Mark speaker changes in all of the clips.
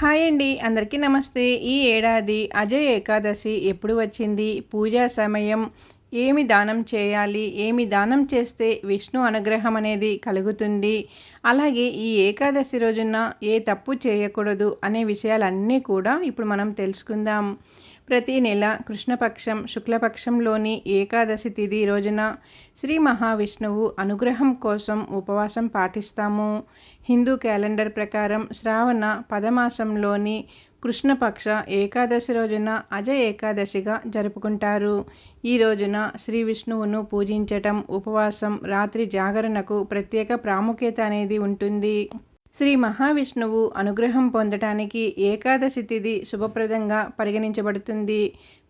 Speaker 1: Hi అండి అందరికీ నమస్తే. ఈ ఏడాది అజయ్ ఏకాదశి ఎప్పుడు వచ్చింది? పూజా సమయం ఏమి దానం చేయాలి? ఏమి దానం చేస్తే విష్ణు అనుగ్రహం అనేది కలుగుతుంది? అలాగే ఈ ఏకాదశి రోజున ఏ తప్పు చేయకూడదు అనే విషయాలన్నీ కూడా ఇప్పుడు మనం తెలుసుకుందాం. ప్రతి నెల కృష్ణపక్షం శుక్లపక్షంలోని ఏకాదశి తిథి రోజున శ్రీ మహావిష్ణువు అనుగ్రహం కోసం ఉపవాసం పాటిస్తాము. హిందూ క్యాలెండర్ ప్రకారం శ్రావణ పదమాసంలోని కృష్ణపక్ష ఏకాదశి రోజున అజ ఏకాదశిగా జరుపుకుంటారు. ఈ రోజున శ్రీ విష్ణువును పూజించటం ఉపవాసం రాత్రి జాగరణకు ప్రత్యేక ప్రాముఖ్యత అనేది ఉంటుంది. శ్రీ మహావిష్ణువు అనుగ్రహం పొందటానికి ఏకాదశి తిథి శుభప్రదంగా పరిగణించబడుతుంది.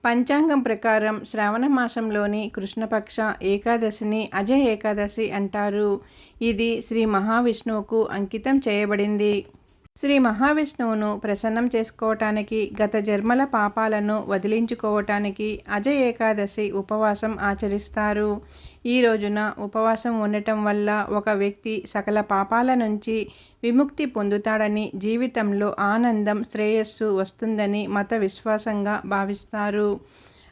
Speaker 1: పంచాంగం ప్రకారం శ్రావణ మాసంలోని కృష్ణపక్ష ఏకాదశిని అజయ ఏకాదశి అంటారు. ఇది శ్రీ మహావిష్ణువుకు అంకితం చేయబడింది. శ్రీ మహావిష్ణువును ప్రసన్నం చేసుకోవటానికి గత జన్మల పాపాలను వదిలించుకోవటానికి అజ ఏకాదశి ఉపవాసం ఆచరిస్తారు. ఈ రోజున ఉపవాసం ఉండటం వల్ల ఒక వ్యక్తి సకల పాపాల నుంచి విముక్తి పొందుతాడని జీవితంలో ఆనందం శ్రేయస్సు వస్తుందని మత విశ్వాసంగా భావిస్తారు.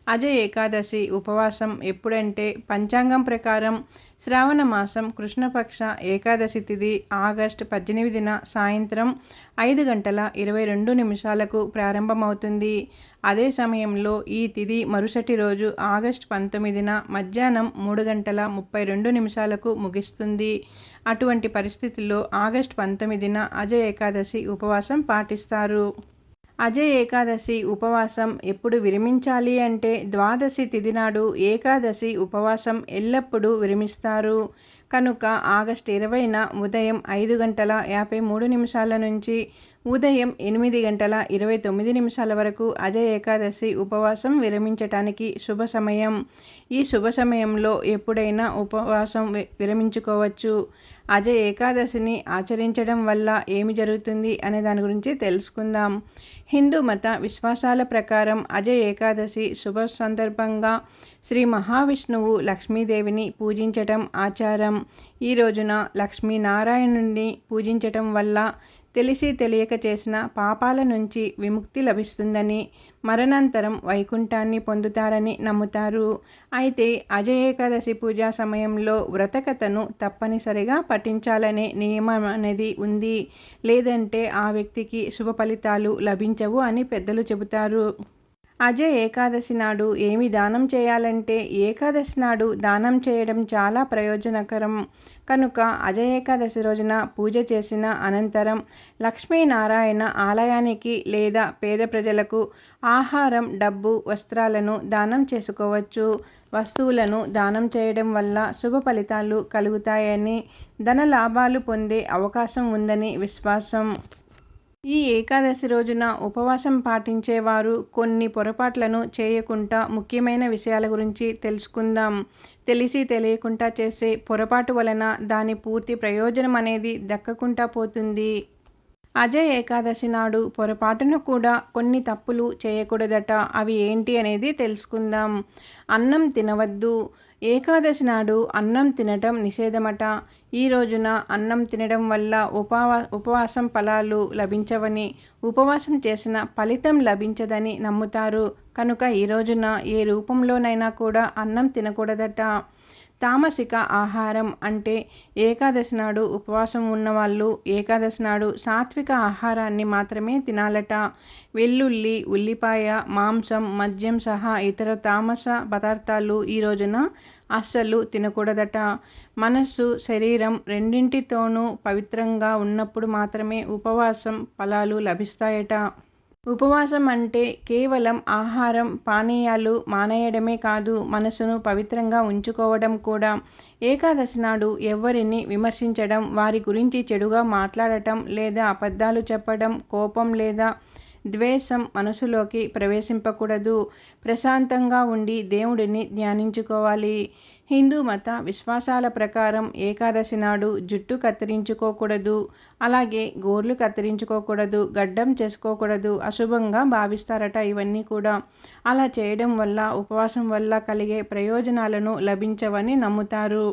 Speaker 1: అజ ఏకాదశి ఉపవాసం ఎప్పుడంటే పంచాంగం ప్రకారం శ్రావణ మాసం కృష్ణపక్ష ఏకాదశి తిథి ఆగస్ట్ పద్దెనిమిదిన సాయంత్రం ఐదు గంటల ఇరవై రెండు నిమిషాలకు ప్రారంభమవుతుంది. అదే సమయంలో ఈ తిథి మరుసటి రోజు ఆగస్ట్ పంతొమ్మిదిన మధ్యాహ్నం మూడు గంటల ముప్పై రెండు నిమిషాలకు ముగిస్తుంది. అటువంటి పరిస్థితుల్లో ఆగస్ట్ పంతొమ్మిదిన అజయ ఏకాదశి ఉపవాసం పాటిస్తారు. అజయ్ ఏకాదశి ఉపవాసం ఎప్పుడు విరమించాలి అంటే ద్వాదశి తిథి నాడు ఏకాదశి ఉపవాసం ఎల్లప్పుడూ విరమిస్తారు. కనుక ఆగస్టు ఇరవైన ఉదయం ఐదు గంటల యాభై మూడు నిమిషాల నుంచి ఉదయం ఎనిమిది గంటల ఇరవై తొమ్మిది నిమిషాల వరకు అజయ్ ఏకాదశి ఉపవాసం విరమించటానికి శుభ సమయం. ఈ శుభ సమయంలో ఎప్పుడైనా ఉపవాసం విరమించుకోవచ్చు. అజయ్ ఏకాదశిని ఆచరించడం వల్ల ఏమి జరుగుతుంది అనే దాని గురించి తెలుసుకుందాం. హిందూ మత విశ్వాసాల ప్రకారం అజయ్ ఏకాదశి శుభ సందర్భంగా శ్రీ మహావిష్ణువు లక్ష్మీదేవిని పూజించటం ఆచారం. ఈ రోజున లక్ష్మీనారాయణుని పూజించటం వల్ల తెలిసి తెలియక చేసిన పాపాల నుంచి విముక్తి లభిస్తుందని మరణాంతరం వైకుంఠాన్ని పొందుతారని నమ్ముతారు. అయితే అజయ ఏకాదశి పూజా సమయంలో వ్రతకథను తప్పనిసరిగా పఠించాలనే నియమం అనేది ఉంది. లేదంటే ఆ వ్యక్తికి శుభ ఫలితాలు లభించవు అని పెద్దలు చెబుతారు. అజయ్ ఏకాదశి నాడు ఏమి దానం చేయాలంటే ఏకాదశి నాడు దానం చేయడం చాలా ప్రయోజనకరం. కనుక అజయ ఏకాదశి రోజున పూజ చేసిన అనంతరం లక్ష్మీనారాయణ ఆలయానికి లేదా పేద ప్రజలకు ఆహారం డబ్బు వస్త్రాలను దానం చేసుకోవచ్చు. వస్తువులను దానం చేయడం వల్ల శుభ ఫలితాలు కలుగుతాయని ధన లాభాలు పొందే అవకాశం ఉందని విశ్వాసం. ఈ ఏకాదశి రోజున ఉపవాసం పాటించేవారు కొన్ని పొరపాట్లను చేయకుండా ముఖ్యమైన విషయాల గురించి తెలుసుకుందాం. తెలిసి తెలియకుండా చేసే పొరపాటు వలన దాని పూర్తి ప్రయోజనం అనేది దక్కకుండా పోతుంది. అజయ్ ఏకాదశి నాడు పొరపాటున కూడా కొన్ని తప్పులు చేయకూడదట. అవి ఏంటి అనేది తెలుసుకుందాం. అన్నం తినవద్దు. ఏకాదశి నాడు అన్నం తినటం నిషేధమట. ఈ రోజున అన్నం తినడం వల్ల ఉపవా ఉపవాసం ఫలాలు లభించవని ఉపవాసం చేసిన ఫలితం లభించదని నమ్ముతారు. కనుక ఈ రోజున ఏ రూపంలోనైనా కూడా అన్నం తినకూడదట. తామసిక ఆహారం అంటే ఏకాదశి నాడు ఉపవాసం ఉన్నవాళ్ళు ఏకాదశి నాడు సాత్విక ఆహారాన్ని మాత్రమే తినాలట. వెల్లుల్లి ఉల్లిపాయ మాంసం మద్యం సహా ఇతర తామస పదార్థాలు ఈ రోజున అస్సలు తినకూడదట. మనస్సు శరీరం రెండింటితోనూ పవిత్రంగా ఉన్నప్పుడు మాత్రమే ఉపవాసం ఫలాలు లభిస్తాయట. ఉపవాసం అంటే కేవలం ఆహారం పానీయాలు మానేయడమే కాదు మనసును పవిత్రంగా ఉంచుకోవడం కూడా. ఏకాదశి నాడు ఎవరిని విమర్శించడం వారి గురించి చెడుగా మాట్లాడటం లేదా అబద్ధాలు చెప్పడం కోపం లేదా ద్వేషం మనసులోకి ప్రవేశింపకూడదు. ప్రశాంతంగా ఉండి దేవుడిని ధ్యానించుకోవాలి. హిందూ మత విశ్వాసాల ప్రకారం ఏకాదశి నాడు జుట్టు కత్తిరించుకోకూడదు అలాగే గోర్లు కత్తిరించుకోకూడదు గడ్డం చేసుకోకూడదు అశుభంగా భావిస్తారట ఇవన్నీ కూడా. అలా చేయడం వల్ల ఉపవాసం వల్ల కలిగే ప్రయోజనాలను లభించవని నమ్ముతారు.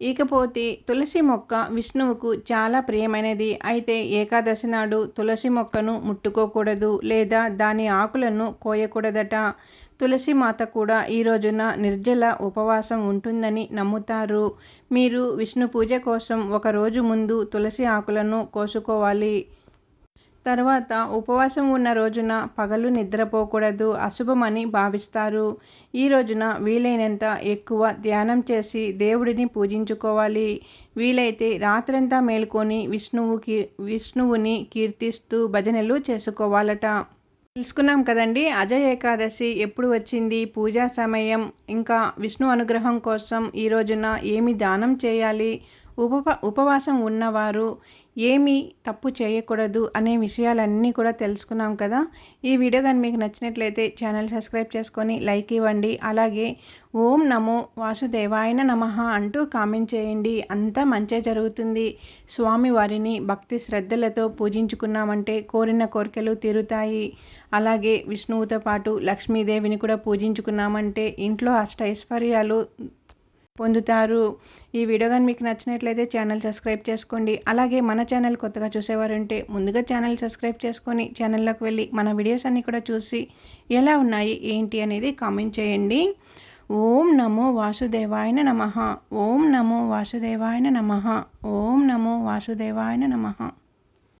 Speaker 1: ఇకపోతే తులసి మొక్క విష్ణువుకు చాలా ప్రియమైనది. అయితే ఏకాదశి నాడు తులసి మొక్కను ముట్టుకోకూడదు లేదా దాని ఆకులను కోయకూడదట. తులసి మాత కూడా ఈ రోజున నిర్జల ఉపవాసం ఉంటుందని నమ్ముతారు. మీరు విష్ణు పూజ కోసం ఒక రోజు ముందు తులసి ఆకులను కోసుకోవాలి. తర్వాత ఉపవాసం ఉన్న రోజున పగలు నిద్రపోకూడదు అశుభమని భావిస్తారు. ఈ రోజున వీలైనంత ఎక్కువ ధ్యానం చేసి దేవుడిని పూజించుకోవాలి. వీలైతే రాత్రంతా మేల్కొని విష్ణువు కీ విష్ణువుని కీర్తిస్తూ భజనలు చేసుకోవాలట. తెలుసుకున్నాం కదండి అజయ్ ఏకాదశి ఎప్పుడు వచ్చింది పూజా సమయం ఇంకా విష్ణు అనుగ్రహం కోసం ఈ రోజున ఏమి దానం చేయాలి? ఉప ఉపవాసం ఉన్నవారు ఏమి తప్పు చేయకూడదు అనే విషయాలన్నీ కూడా తెలుసుకున్నాం కదా. ఈ వీడియో కానీ మీకు నచ్చినట్లయితే ఛానల్ సబ్స్క్రైబ్ చేసుకొని లైక్ ఇవ్వండి. అలాగే ఓం నమో వాసుదేవాయన నమ అంటూ కామెంట్ చేయండి. అంతా మంచే జరుగుతుంది. స్వామి వారిని భక్తి శ్రద్ధలతో పూజించుకున్నామంటే కోరిన కోరికలు తీరుతాయి. అలాగే విష్ణువుతో పాటు లక్ష్మీదేవిని కూడా పూజించుకున్నామంటే ఇంట్లో అష్టైశ్వర్యాలు పొందుతారు. ఈ వీడియో కానీ మీకు నచ్చినట్లయితే ఛానల్ సబ్స్క్రైబ్ చేసుకోండి. అలాగే మన ఛానల్ కొత్తగా చూసేవారంటే ముందుగా ఛానల్ సబ్స్క్రైబ్ చేసుకొని ఛానల్లోకి వెళ్ళి మన వీడియోస్ అన్నీ కూడా చూసి ఎలా ఉన్నాయి ఏంటి అనేది కామెంట్ చేయండి. ఓం నమో వాసుదేవాయన నమ. ఓం నమో వాసుదేవాయన నమ. ఓం నమో వాసుదేవాయన నమ.